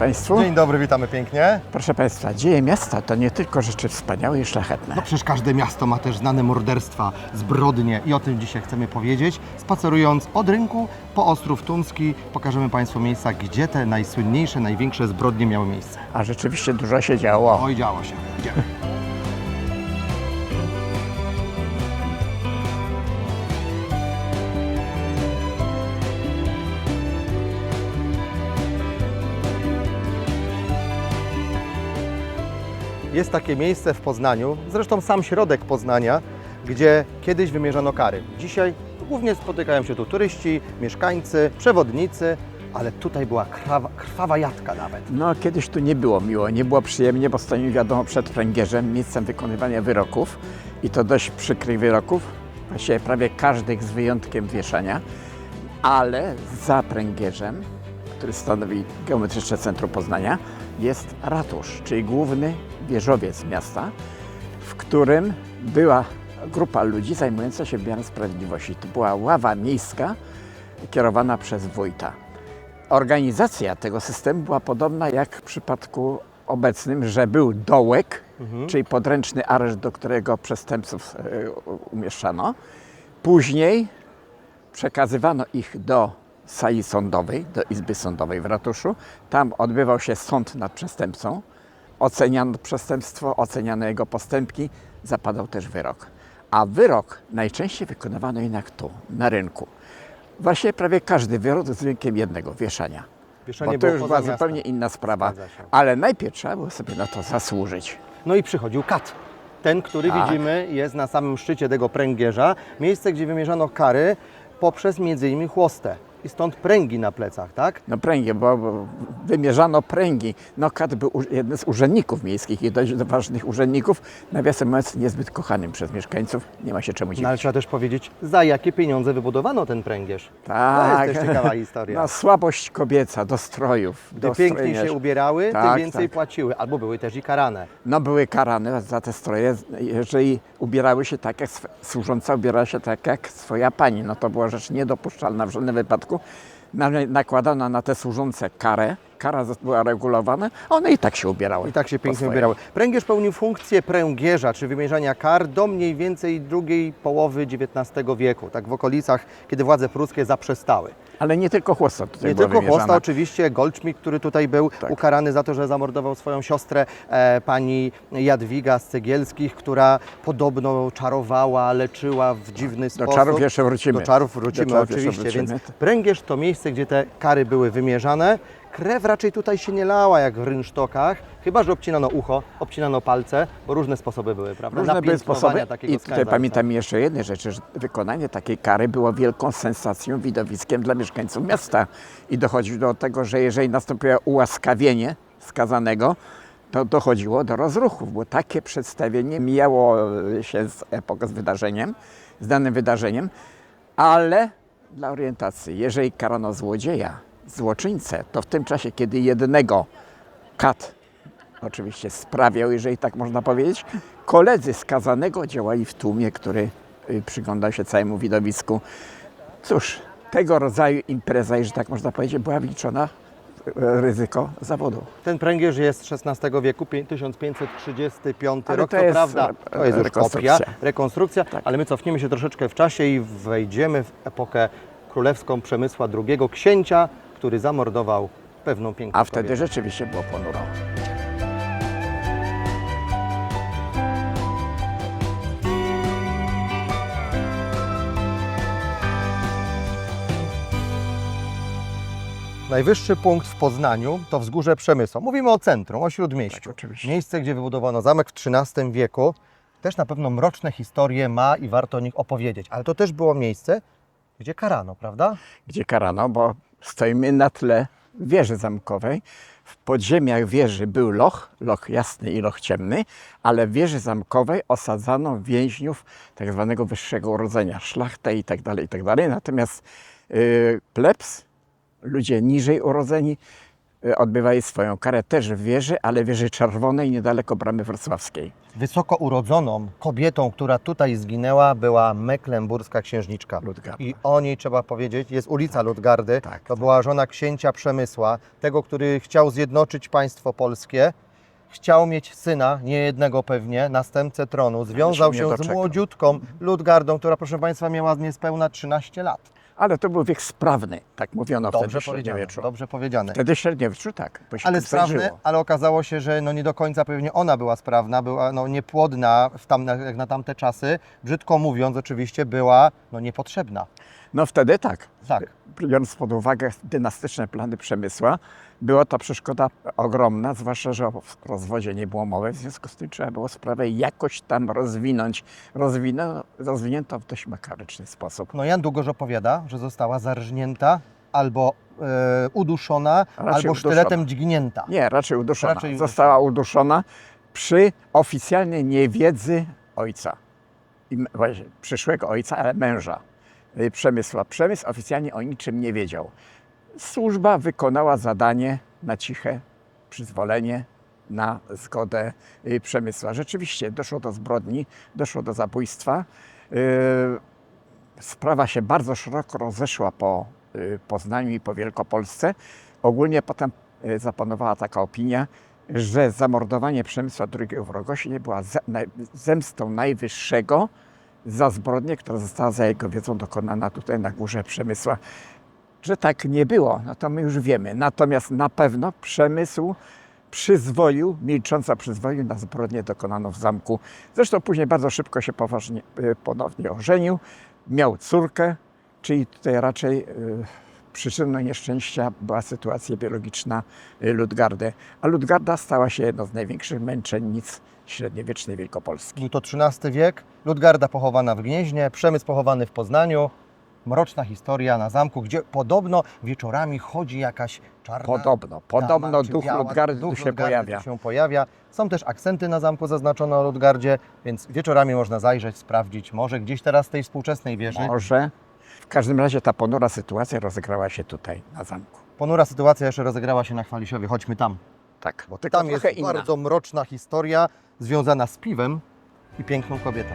Państwu. Dzień dobry, witamy pięknie. Proszę Państwa, dzieje miasta to nie tylko rzeczy wspaniałe i szlachetne. No przecież każde miasto ma też znane morderstwa, zbrodnie i o tym dzisiaj chcemy powiedzieć. Spacerując od rynku po Ostrów Tumski pokażemy Państwu miejsca, gdzie te najsłynniejsze, największe zbrodnie miały miejsce. A rzeczywiście dużo się działo. Oj, działo się. Idziemy. Jest takie miejsce w Poznaniu, zresztą sam środek Poznania, gdzie kiedyś wymierzano kary. Dzisiaj głównie spotykają się tu turyści, mieszkańcy, przewodnicy, ale tutaj była krwawa, krwawa jadka nawet. No, kiedyś tu nie było miło, nie było przyjemnie, bo stoi wiadomo przed pręgierzem, miejscem wykonywania wyroków i to dość przykrych wyroków, właściwie prawie każdych z wyjątkiem wieszania, ale za pręgierzem, który stanowi geometryczne centrum Poznania, jest ratusz, czyli główny wieżowiec miasta, w którym była grupa ludzi zajmująca się wymiarem sprawiedliwości. To była ława miejska kierowana przez wójta. Organizacja tego systemu była podobna jak w przypadku obecnym, że był dołek, czyli podręczny areszt, do którego przestępców e, umieszczano. Później przekazywano ich do sali sądowej, do izby sądowej w ratuszu. Tam odbywał się sąd nad przestępcą. Oceniano przestępstwo, oceniano jego postępki, zapadał też wyrok. A wyrok najczęściej wykonywano jednak tu, na rynku. Właściwie prawie każdy wyrok z wyjątkiem jednego, wieszania. Wieszanie Bo to było już poza była miastem. zupełnie inna sprawa. Zgadza się. Ale najpierw trzeba było sobie na to zasłużyć. No i przychodził kat. Ten, który Tak. widzimy jest na samym szczycie tego pręgierza. Miejsce, gdzie wymierzano kary poprzez między innymi chłostę. I stąd pręgi na plecach, tak? No pręgi, bo, bo wymierzano pręgi. No Kat był jednym z urzędników miejskich i dość ważnych urzędników. Nawiasem mówiąc, niezbyt kochanym przez mieszkańców. Nie ma się czemu dziwić. No ale trzeba też powiedzieć, za jakie pieniądze wybudowano ten pręgierz. Tak. To jest też ciekawa historia. No, słabość kobieca do strojów, Gdy do piękniej się ubierały, Tak, tym więcej tak. płaciły. Albo były też i karane. No były karane za te stroje, jeżeli ubierały się tak, jak służąca ubierała się tak, jak swoja pani. No to była rzecz niedopuszczalna w żadnym wypadku. Na- Nakładano na te służące karę, kara była regulowana, one i tak się ubierały. I tak się pięknie ubierały. Pręgierz pełnił funkcję pręgierza, czy wymierzania kar do mniej więcej drugiej połowy XIX wieku, tak w okolicach, kiedy władze pruskie zaprzestały. Ale nie tylko chłosta tutaj Nie była tylko wymierzana. chłosta, oczywiście Goldschmidt, który tutaj był Tak. ukarany za to, że zamordował swoją siostrę, e, pani Jadwiga z Cegielskich, która podobno czarowała, leczyła w dziwny Do sposób. czarów jeszcze wrócimy. Do czarów wrócimy Do czarów jeszcze oczywiście, wrócimy. więc pręgierz to miejsce, gdzie te kary były wymierzane. Krew raczej tutaj się nie lała jak w rynsztokach, chyba że obcinano ucho, obcinano palce, bo różne sposoby były, prawda? Różne były sposoby. I tutaj pamiętam jeszcze jednej rzeczy, że wykonanie takiej kary było wielką sensacją, widowiskiem dla mieszkańców miasta. I dochodziło do tego, że jeżeli nastąpiło ułaskawienie skazanego, to dochodziło do rozruchów, bo takie przedstawienie mijało się z epoką, z wydarzeniem, z danym wydarzeniem, ale dla orientacji, jeżeli karano złodzieja, złoczyńcę, to w tym czasie, kiedy jednego kat oczywiście sprawiał, jeżeli tak można powiedzieć. Koledzy skazanego działali w tłumie, który y, przyglądał się całemu widowisku. Cóż, tego rodzaju impreza, jeżeli tak można powiedzieć, była wliczona e, ryzyko zawodu. Ten pręgierz jest z XVI wieku, pię- 1535 Ale rok, to to, jest, prawda, e, to jest już kopia, rekonstrukcja, Tak. ale my cofniemy się troszeczkę w czasie i wejdziemy w epokę królewską Przemysła II, księcia, który zamordował pewną piękną A wtedy kobietę. rzeczywiście było ponuro. Najwyższy punkt w Poznaniu to wzgórze Przemysła. Mówimy o centrum, o Śródmieściu. Tak, oczywiście. Miejsce, gdzie wybudowano zamek w XIII wieku. Też na pewno mroczne historie ma i warto o nich opowiedzieć. Ale to też było miejsce, gdzie karano, prawda? gdzie karano, bo stoimy na tle wieży zamkowej. W podziemiach wieży był loch, loch jasny i loch ciemny, ale w wieży zamkowej osadzano więźniów tak zwanego wyższego urodzenia, szlachtę i tak dalej, i tak. Natomiast y, plebs, ludzie niżej urodzeni, odbywali swoją karę też w wieży, ale wieży czerwonej niedaleko bramy wrocławskiej. Wysoko urodzoną kobietą, która tutaj zginęła, była meklemburska księżniczka. Ludgarda. I o niej trzeba powiedzieć, jest ulica Ludgardy. Tak, to była żona księcia Przemysła, tego, który chciał zjednoczyć państwo polskie. Chciał mieć syna, nie jednego pewnie, następcę tronu. Związał nie się z młodziutką Ludgardą, która, proszę Państwa, miała niespełna 13 lat. Ale to był wiek sprawny, tak mówiono Dobrze wtedy średniowieczu. Dobrze powiedziane. Wtedy średniowieczu tak. bo się Ale żyło. ale okazało się, że no nie do końca pewnie ona była sprawna, była no niepłodna w tam, jak na tamte czasy. Brzydko mówiąc, oczywiście była no niepotrzebna. No wtedy tak. Tak. Biorąc pod uwagę dynastyczne plany Przemysła, była to przeszkoda ogromna, zwłaszcza, że o rozwodzie nie było mowy, w związku z tym trzeba było sprawę jakoś tam rozwinąć. Rozwinę, rozwinięto w dość makabryczny sposób. No Jan Długosz opowiada, że została zarżnięta albo e, uduszona, Raczej albo sztyletem dźgnięta. Nie, raczej uduszona. Raczej Została uduszona przy oficjalnej niewiedzy ojca. I przyszłego ojca, ale męża Przemysła. Przemysł oficjalnie o niczym nie wiedział. Służba wykonała zadanie na ciche przyzwolenie, na zgodę y, Przemysła. Rzeczywiście doszło do zbrodni, doszło do zabójstwa. Y, Sprawa się bardzo szeroko rozeszła po y, Poznaniu i po Wielkopolsce. Ogólnie potem y, zapanowała taka opinia, że zamordowanie Przemysła II w Rogosie była zemstą najwyższego za zbrodnię, która została za jego wiedzą dokonana tutaj na górze Przemysła. Że tak nie było, no to my już wiemy. Natomiast na pewno Przemysł przyzwolił, milcząco przyzwolił na zbrodnię dokonaną w zamku. Zresztą później bardzo szybko się poważnie, y, ponownie ożenił. Miał córkę, czyli tutaj raczej y, przyczyną nieszczęścia była sytuacja biologiczna y, Ludgardy. A Ludgarda stała się jedną z największych męczennic średniowiecznej Wielkopolski. Był to XIII wiek, Ludgarda pochowana w Gnieźnie, Przemysł pochowany w Poznaniu. Mroczna historia na zamku, gdzie podobno wieczorami chodzi jakaś czarna Podobno, podobno dama, czy duch biała- Ludgardy duch tu się Ludgardy pojawia. Tu się pojawia. Są też akcenty na zamku zaznaczone o Ludgardzie, więc wieczorami można zajrzeć, sprawdzić. Może gdzieś teraz z tej współczesnej wieży. Może. W każdym razie ta ponura sytuacja rozegrała się tutaj na zamku. Ponura sytuacja jeszcze rozegrała się na Chwaliszowie. Chodźmy tam. Tak, bo tylko Tam jest trochę inna. bardzo mroczna historia związana z piwem i piękną kobietą.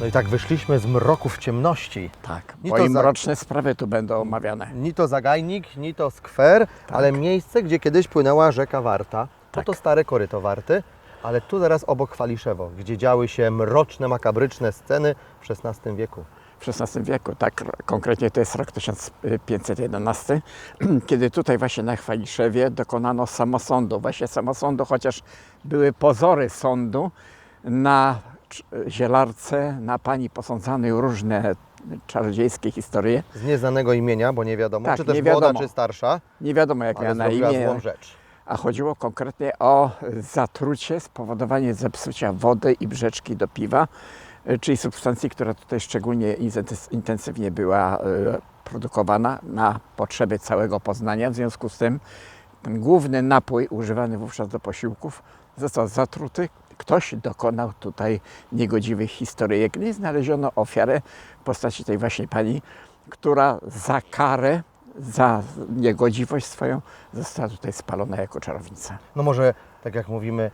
No i tak wyszliśmy z mroku w ciemności. Tak, I bo to i za- mroczne sprawy tu będą omawiane. Ni to zagajnik, ni to skwer, Tak. ale miejsce, gdzie kiedyś płynęła rzeka Warta. To Tak. to stare koryto Warty, ale tu zaraz obok Chwaliszewo, gdzie działy się mroczne, makabryczne sceny w XVI wieku. w XVI wieku, tak konkretnie to jest rok 1511, kiedy tutaj właśnie na Chwaliszewie dokonano samosądu. Właśnie samosądu, chociaż były pozory sądu na zielarce, na pani posądzanej różne czarodziejskie historie. Z nieznanego imienia, bo nie wiadomo, Tak, czy też nie młoda, wiadomo. czy starsza, Nie wiadomo jak miała na imię, złą rzecz. A chodziło konkretnie o zatrucie, spowodowanie zepsucia wody i brzeczki do piwa, y, czyli substancji, która tutaj szczególnie intens- intensywnie była y, produkowana na potrzeby całego Poznania. W związku z tym ten główny napój używany wówczas do posiłków został zatruty. Ktoś dokonał tutaj niegodziwych historyjek. I znaleziono ofiarę w postaci tej właśnie pani, która za karę, za niegodziwość swoją została tutaj spalona jako czarownica. No może, tak jak mówimy,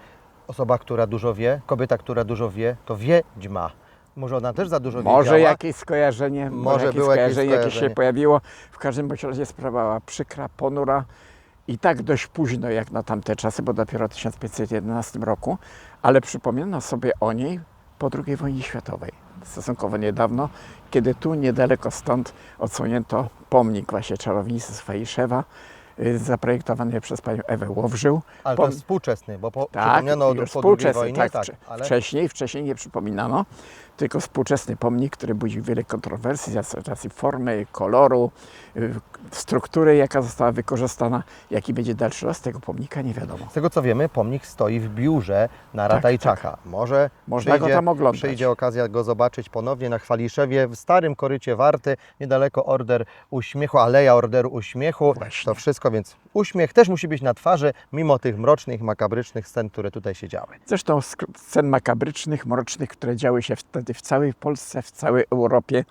osoba, która dużo wie, kobieta, która dużo wie, to wiedźma. Może ona też za dużo Może wiedziała. jakieś skojarzenie, Może może jakieś było jakieś skojarzenie, jakieś się skojarzenie. pojawiło. W każdym bądź razie sprawa była przykra, ponura i tak dość późno jak na tamte czasy, bo dopiero w 1511 roku, ale przypomniano sobie o niej po II wojnie światowej, stosunkowo niedawno, kiedy tu niedaleko stąd odsłonięto pomnik właśnie czarownicy z Fajiszewa, y, zaprojektowany przez panią Ewę Łowrzył. Ale to Pom- współczesny, bo po, tak, przypomniano o, po współczesny, wojnie, tak, tak, ale wcześniej, wcześniej nie przypominano, tylko współczesny pomnik, który budzi wiele kontrowersji z racji formy, koloru, y, struktury, jaka została wykorzystana. Jaki będzie dalszy los tego pomnika, nie wiadomo. z tego co wiemy, pomnik stoi w biurze na Tak, Ratajczaka. Może Można przyjdzie, go tam oglądać. przyjdzie okazja go zobaczyć ponownie na Chwaliszewie, w starym korycie Warty, niedaleko Order Uśmiechu, Aleja Orderu Uśmiechu. Właśnie. To wszystko więc uśmiech też musi być na twarzy, mimo tych mrocznych, makabrycznych scen, które tutaj się działy. Zresztą scen makabrycznych, mrocznych, które działy się wtedy w całej Polsce, w całej Europie,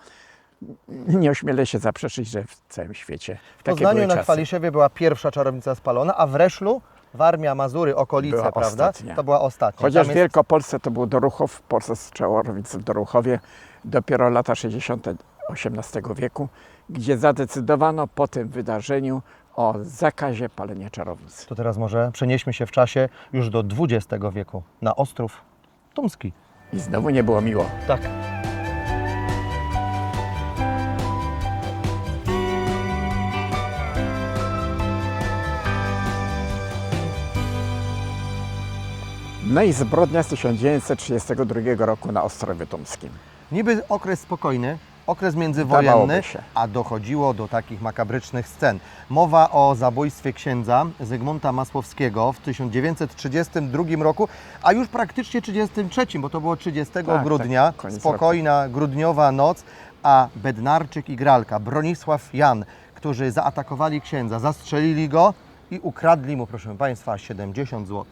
nie ośmielę się zaprzeczyć, że w całym świecie. W Poznaniu na czasy. Chwaliszewie była pierwsza czarownica spalona, a w Reszlu, Warmia, Mazury, okolice, Była prawda? ostatnia. To była ostatnia. Chociaż w Wielkopolsce to był Doruchów, w Polsce z Czałorowic w Doruchowie, dopiero lata 60. XVIII wieku, gdzie zadecydowano po tym wydarzeniu o zakazie palenia czarownic. To teraz może przenieśmy się w czasie już do XX wieku, na Ostrów Tumski. I znowu nie było miło. Tak. No i zbrodnia z 1932 roku na Ostrowie Tumskim. Niby okres spokojny, okres międzywojenny, a dochodziło do takich makabrycznych scen. Mowa o zabójstwie księdza Zygmunta Masłowskiego w 1932 roku, a już praktycznie 1933, bo to było 30 tak, grudnia, koniec spokojna grudniowa noc, a Bednarczyk i Gralka, Bronisław Jan, którzy zaatakowali księdza, zastrzelili go i ukradli mu, proszę Państwa, 70 zł.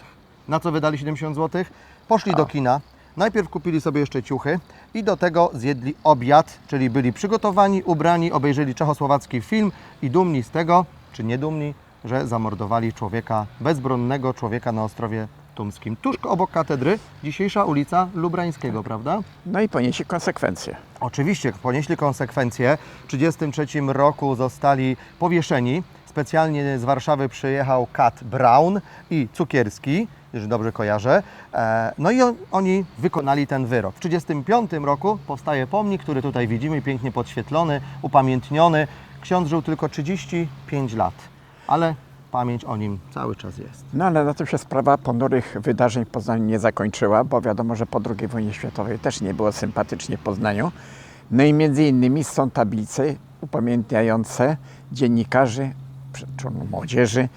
Na co wydali 70 zł? Poszli do kina. Najpierw kupili sobie jeszcze ciuchy i do tego zjedli obiad, czyli byli przygotowani, ubrani, obejrzeli czechosłowacki film i dumni z tego, czy nie dumni, że zamordowali człowieka, bezbronnego człowieka na Ostrowie Tumskim. Tuż obok katedry, dzisiejsza ulica Lubrańskiego, prawda? No i poniesie konsekwencje. Oczywiście ponieśli konsekwencje. W 1933 roku zostali powieszeni. Specjalnie z Warszawy przyjechał Kat Brown i Cukierski, jeżeli dobrze kojarzę. E, No i on, oni wykonali ten wyrok. W 1935 roku powstaje pomnik, który tutaj widzimy, pięknie podświetlony, upamiętniony. Ksiądz żył tylko 35 lat, ale pamięć o nim cały czas jest. No ale na tym się sprawa ponurych wydarzeń w Poznaniu nie zakończyła, bo wiadomo, że po II wojnie światowej też nie było sympatycznie Poznaniu. No i między innymi są tablice upamiętniające dziennikarzy, młodzieży,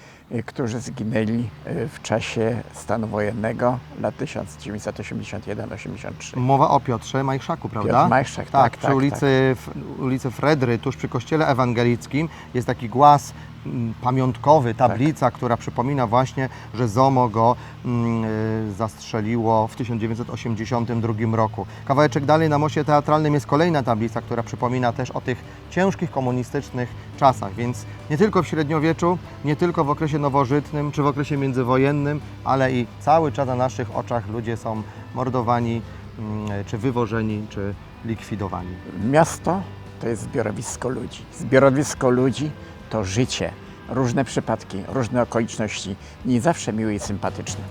którzy zginęli y, w czasie stanu wojennego lat 1981-83. Mowa o Piotrze Majchrzaku, prawda? Piotr Majchrzak, tak, przy tak, ulicy, w, ulicy Fredry, tuż przy kościele ewangelickim, jest taki głaz pamiątkowy, tablica, która przypomina właśnie, że ZOMO go mm, y, zastrzeliło w 1982 roku. Kawałeczek dalej na moście teatralnym jest kolejna tablica, która przypomina też o tych ciężkich komunistycznych czasach, więc nie tylko w średniowieczu, nie tylko w okresie nowożytnym czy w okresie międzywojennym, ale i cały czas na naszych oczach ludzie są mordowani, mm, czy wywożeni, czy likwidowani. Miasto to jest zbiorowisko ludzi. Zbiorowisko ludzi to życie, różne przypadki, różne okoliczności, nie zawsze miłe i sympatyczne.